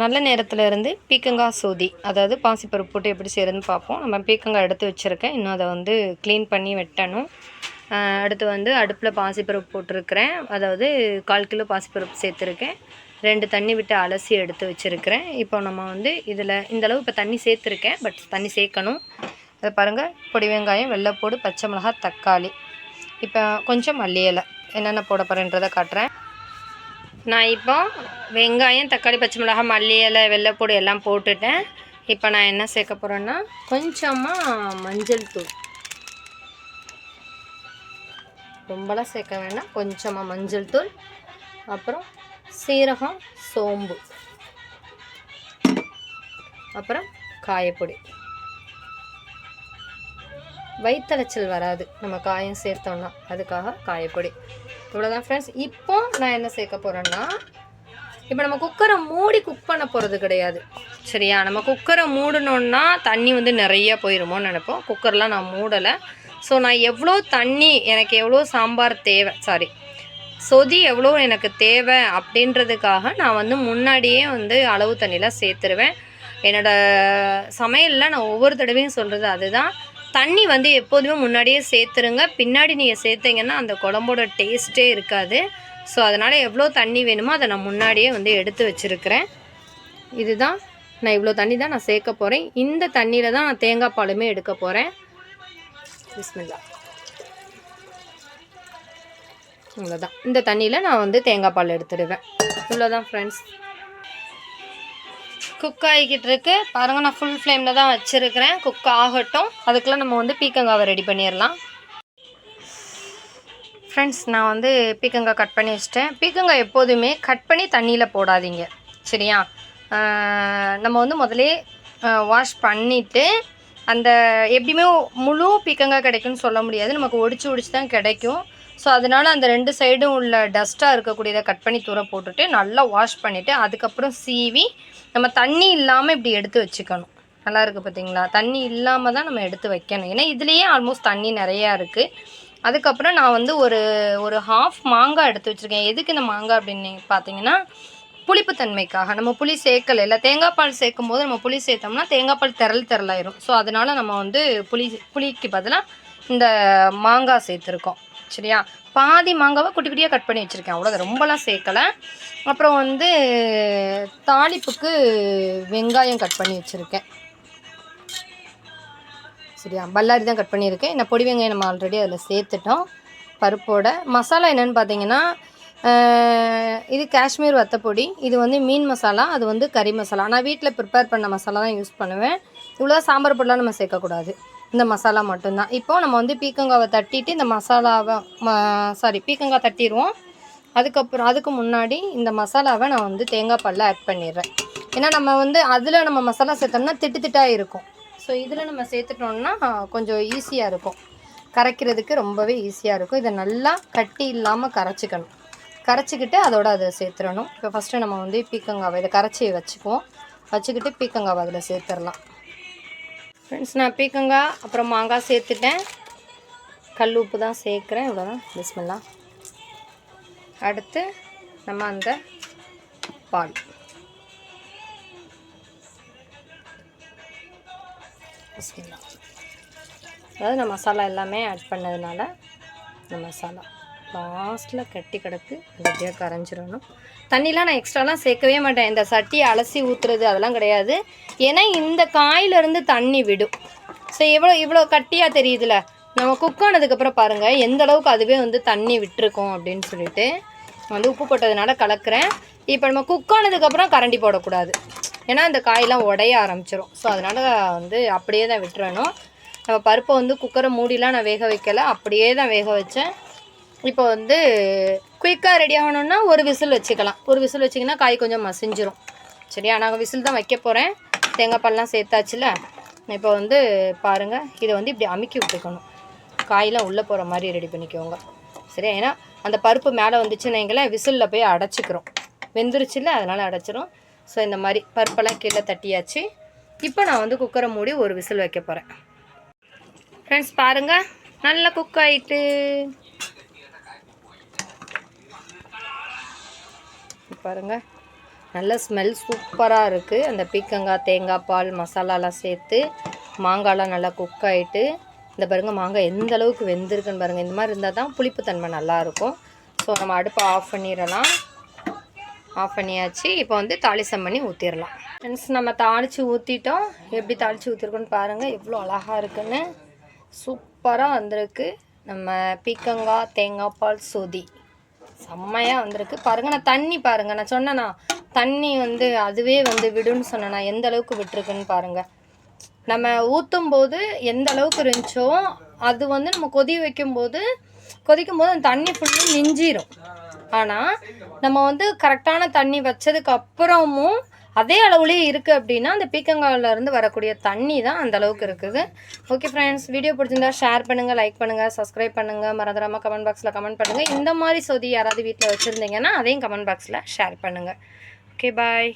நல்ல நேரத்தில் இருந்து பீக்கங்காய் சோதி அதாவது பாசிப்பருப்பு போட்டு எப்படி செய்கிறதுன்னு பார்ப்போம் நம்ம பீக்கங்காய் எடுத்து வச்சுருக்கேன். இன்னும் அதை வந்து க்ளீன் பண்ணி வெட்டணும். அடுத்து வந்து அடுப்பில் பாசிப்பருப்பு போட்டிருக்கிறேன். அதாவது கால் கிலோ பாசிப்பருப்பு சேர்த்துருக்கேன். ரெண்டு தண்ணி விட்டு அலசி எடுத்து வச்சுருக்கிறேன். இப்போ நம்ம வந்து இதில் இந்த அளவு இப்போ தண்ணி சேர்த்துருக்கேன். பட் தண்ணி சேர்க்கணும். அதை பாருங்கள் பொடி வெங்காயம் வெள்ளைப்பூடு பச்சை மிளகாய் தக்காளி. இப்போ கொஞ்சம் மல்லியலை. என்னென்ன போட போகிறேன்றதை காட்டுறேன். நான் இப்போ வெங்காயம் தக்காளி பச்சை மிளகாய் மல்லி இலை வெள்ளைப்பூடு எல்லாம் போட்டுட்டேன். இப்போ நான் என்ன சேர்க்க போகிறேன்னா கொஞ்சமாக மஞ்சள் தூள். ரொம்பலாம் சேர்க்க வேண்டாம். கொஞ்சமாக மஞ்சள் தூள். அப்புறம் சீரகம் சோம்பு. அப்புறம் காயப்பொடி. வயிற்றலைச்சல் வராது. நம்ம காயம் சேர்த்தோம்னா அதுக்காக காயப்பொடி. இவ்வளோதான் ஃப்ரெண்ட்ஸ் இப்போ நான் என்ன சேர்க்க போகிறேன்னா இப்போ நம்ம குக்கரை மூடி குக் பண்ண போகிறது கிடையாது. சரியா? நம்ம குக்கரை மூடணுன்னா தண்ணி வந்து நிறையா போயிருமோன்னு நினைப்போம். குக்கர்லாம் நான் மூடலை. ஸோ நான் எவ்வளோ தண்ணி எனக்கு எவ்வளோ சாம்பார் தேவை சாரி சொதி எவ்வளோ எனக்கு தேவை அப்படின்றதுக்காக நான் வந்து முன்னாடியே வந்து அளவு தண்ணியில் சேர்த்துருவேன். என்னோட சமையலில் நான் ஒவ்வொரு தடவையும் சொல்கிறது அதுதான். தண்ணி வந்து எப்போதுமே முன்னாடியே சேர்த்துருங்க. பின்னாடி நீங்கள் சேர்த்தீங்கன்னா அந்த குழம்போட டேஸ்ட்டே இருக்காது. ஸோ அதனால் எவ்வளோ தண்ணி வேணுமோ அதை நான் முன்னாடியே வந்து எடுத்து வச்சுருக்கிறேன். இதுதான். நான் இவ்வளோ தண்ணி தான் நான் சேர்க்க போகிறேன் இந்த தண்ணியில் தான் நான் தேங்காய் பாலுமே எடுக்க போகிறேன் பிஸ்மில்லா. இவ்வளோதான். இந்த தண்ணியில் நான் வந்து தேங்காய் பால் எடுத்துடுவேன். இவ்வளோதான் ஃப்ரெண்ட்ஸ் குக் ஆகிக்கிட்டு இருக்கு பாருங்கள் நான் ஃபுல் ஃப்ளேமில் தான் வச்சுருக்கிறேன். குக் ஆகட்டும். அதுக்குள்ளே நம்ம வந்து பீக்கங்காவை ரெடி பண்ணிடலாம். ஃப்ரெண்ட்ஸ் நான் வந்து பீக்கங்காய் கட் பண்ணி வச்சிட்டேன். பீக்கங்காய் எப்போதுமே கட் பண்ணி தண்ணியில் போடாதீங்க. சரியா? நம்ம வந்து முதலே வாஷ் பண்ணிவிட்டு அந்த எப்படியுமே முழு பீக்கங்காய் கிடைக்கும்னு சொல்ல முடியாது. நமக்கு ஒடிச்சு ஒடிச்சு தான் கிடைக்கும். ஸோ அதனால் அந்த ரெண்டு சைடும் உள்ள டஸ்ட்டாக இருக்கக்கூடியதை கட் பண்ணி தூர போட்டுட்டு நல்லா வாஷ் பண்ணிவிட்டு அதுக்கப்புறம் சீவி நம்ம தண்ணி இல்லாமல் இப்படி எடுத்து வச்சுக்கணும். நல்லா இருக்குது பார்த்தீங்களா தண்ணி இல்லாமல் தான் நம்ம எடுத்து வைக்கணும். ஏன்னா இதுலேயே ஆல்மோஸ்ட் தண்ணி நிறையா இருக்குது அதுக்கப்புறம் நான் வந்து ஒரு ஒரு ஹாஃப் மாங்காய் எடுத்து வச்சுருக்கேன். எதுக்கு இந்த மாங்காய் அப்படின்னு பார்த்தீங்கன்னா புளிப்பு தன்மைக்காக. நம்ம புளி சேர்க்கல. இல்லை தேங்காய் பால் சேர்க்கும் போது நம்ம புளி சேர்த்தோம்னா தேங்காய் பால் திரள் திரளாயிரும் ஸோ அதனால நம்ம வந்து புளி புளிக்கு பதிலாக இந்த மாங்காய் சேர்த்துருக்கோம். சரியா? பாதி மாங்காவை குட்டி குட்டியாக கட் பண்ணி வச்சுருக்கேன். அவ்வளோதான் ரொம்பலாம் சேர்க்கலை. அப்புறம் வந்து தாளிப்புக்கு வெங்காயம் கட் பண்ணி வச்சுருக்கேன். சரியா? பல்லாரி தான் கட் பண்ணியிருக்கேன். இந்த பொடி வெங்காயம் நம்ம ஆல்ரெடி அதில் சேர்த்துட்டோம். பருப்போட. மசாலா என்னென்னு பார்த்தீங்கன்னா இது காஷ்மீர் வத்தப்பொடி இது வந்து மீன் மசாலா. அது வந்து கறி மசாலா. நான் வீட்டில் ப்ரிப்பேர் பண்ண மசாலா தான் யூஸ் பண்ணுவேன். இவ்வளோ சாம்பார் பொடிலாம் நம்ம சேர்க்கக்கூடாது. இந்த மசாலா மட்டும்தான். இப்போ நம்ம வந்து பீக்கங்காவை தட்டிட்டு இந்த மசாலாவை சாரி பீக்கங்காய் தட்டிடுவோம் அதுக்கப்புறம் அதுக்கு முன்னாடி இந்த மசாலாவை நான் வந்து தேங்காய் பாலில் ஆட் பண்ணிடுறேன். ஏன்னா நம்ம வந்து அதில் நம்ம மசாலா சேர்த்தோம்னா திட்டு திட்டாக இருக்கும். ஸோ இதில் நம்ம சேர்த்துட்டோம்னா கொஞ்சம் ஈஸியாக இருக்கும். கரைக்கிறதுக்கு ரொம்பவே ஈஸியாக இருக்கும். இதை நல்லா கட்டி இல்லாமல் கரைச்சிக்கணும். கரைச்சிக்கிட்டு அதோட அதை சேர்த்துடணும். இப்போ ஃபஸ்ட்டு நம்ம வந்து பீக்கங்காவை இதை கரைச்சி வச்சுக்குவோம். வச்சுக்கிட்டு பீக்கங்காவை அதில் சேர்த்துடலாம். ஃப்ரெண்ட்ஸ் நான் பீக்கங்காய் அப்புறம் மாங்காய் சேர்த்துட்டேன். கல் உப்பு தான் சேர்க்குறேன். இவ்வளோதான் பிஸ்மெல்லாம் அடுத்து நம்ம அந்த பால். பிஸ்மெல்லாம் அதாவது நம்ம மசாலா எல்லாமே ஆட் பண்ணதுனால இந்த மசாலா. லாஸ்ட்டில் கட்டி கிடக்கு கட்டியாக கரைஞ்சிடணும். தண்ணிலாம் நான் எக்ஸ்ட்ராலாம் சேர்க்கவே மாட்டேன். இந்த சட்டியை அலசி ஊற்றுறது அதெல்லாம் கிடையாது. ஏன்னா இந்த காயிலிருந்து தண்ணி விடும். ஸோ எவ்வளோ இவ்வளோ கட்டியாக தெரியுதுல. நம்ம குக் ஆனதுக்கப்புறம் பாருங்கள் எந்த அளவுக்கு அதுவே வந்து தண்ணி விட்டுருக்கோம் அப்படின்னு சொல்லிட்டு வந்து உப்பு போட்டதுனால கலக்கிறேன். இப்போ நம்ம குக் ஆனதுக்கப்புறம் கரண்டி போடக்கூடாது. ஏன்னா இந்த காயெல்லாம் உடைய ஆரம்பிச்சிடும் ஸோ அதனால் வந்து அப்படியே தான் விட்டுறணும். நம்ம பருப்பை வந்து குக்கரை மூடிலாம் நான் வேக வைக்கல. அப்படியே தான் வேக வச்சேன். இப்போ வந்து குயிக்காக ரெடி ஆகணும்னா ஒரு விசில் வச்சுக்கலாம். ஒரு விசில் வச்சிங்கன்னா காய் கொஞ்சம் மசிஞ்சிரும். சரியா? நாங்கள் விசில் தான் வைக்க போகிறேன் தேங்காய் பால்லாம் சேர்த்தாச்சுல? இப்போ வந்து பாருங்கள் இதை வந்து இப்படி அமுக்கி விட்டுக்கணும். காயெலாம் உள்ளே போகிற மாதிரி ரெடி பண்ணிக்கோங்க. சரியா? ஏன்னா அந்த பருப்பு மேலே வந்துச்சுன்னு எங்களை விசிலில் போய் அடைச்சிக்கிறோம். வெந்துருச்சுல அதனால் அடைச்சிரும். ஸோ இந்த மாதிரி பருப்பெல்லாம் கீழே தட்டியாச்சு. இப்போ நான் வந்து குக்கரை மூடி ஒரு விசில் வைக்க போகிறேன் ஃப்ரெண்ட்ஸ் பாருங்கள் நல்லா குக் ஆகிட்டு பாருங்கள் நல்ல ஸ்மெல் சூப்பராக இருக்குது அந்த பீக்கங்காய் தேங்காய் பால் மசாலாலாம் சேர்த்து மாங்காய்லாம் நல்லா குக் ஆகிட்டு இந்த பாருங்க மாங்காய் எந்த அளவுக்கு வெந்திருக்குன்னு பாருங்கள் இந்த மாதிரி இருந்தால் தான் புளிப்புத்தன்மை நல்லாயிருக்கும். ஸோ நம்ம அடுப்பை ஆஃப் பண்ணிடலாம். ஆஃப் பண்ணியாச்சு. இப்போ வந்து தாளிசம் பண்ணி ஊற்றிடலாம் ஃப்ரெண்ட்ஸ் நம்ம தாளித்து ஊற்றிட்டோம் எப்படி தாளித்து ஊற்றிருக்கோன்னு பாருங்கள் எவ்வளோ அழகாக இருக்குன்னு. சூப்பராக வந்திருக்கு. நம்ம பீக்கங்காய் தேங்காய் பால் சொதி. செம்மையாக வந்திருக்கு. பாருங்கள் நான் தண்ணி பாருங்கள் நான் சொன்னேண்ணா தண்ணி வந்து அதுவே வந்து விடுன்னு சொன்னேண்ணா எந்த அளவுக்கு விட்டுருக்குன்னு பாருங்கள் நம்ம ஊற்றும் போது எந்த அளவுக்கு இருந்துச்சோ அது வந்து நம்ம கொதி வைக்கும்போது கொதிக்கும் போது அந்த தண்ணி ஃபுல்லும் மிஞ்சிரும். ஆனால் நம்ம வந்து கரெக்டான தண்ணி வச்சதுக்கு அப்புறமும் அதே அளவுலேயே இருக்குது அப்படின்னா அந்த பீக்கங்காவிலேருந்து வரக்கூடிய தண்ணி தான் அந்த அளவுக்கு இருக்குது. ஓகே ஃப்ரெண்ட்ஸ் வீடியோ பிடிச்சிருந்தா ஷேர் பண்ணுங்கள் லைக் பண்ணுங்கள் சப்ஸ்கிரைப் பண்ணுங்கள் மறந்துடாமல் கமெண்ட் பாக்ஸில் கமெண்ட் பண்ணுங்கள் இந்த மாதிரி சொதி யாராவது வீட்டில் வச்சுருந்தீங்கன்னா அதையும் கமெண்ட் பாக்ஸில் ஷேர் பண்ணுங்கள் ஓகே பாய்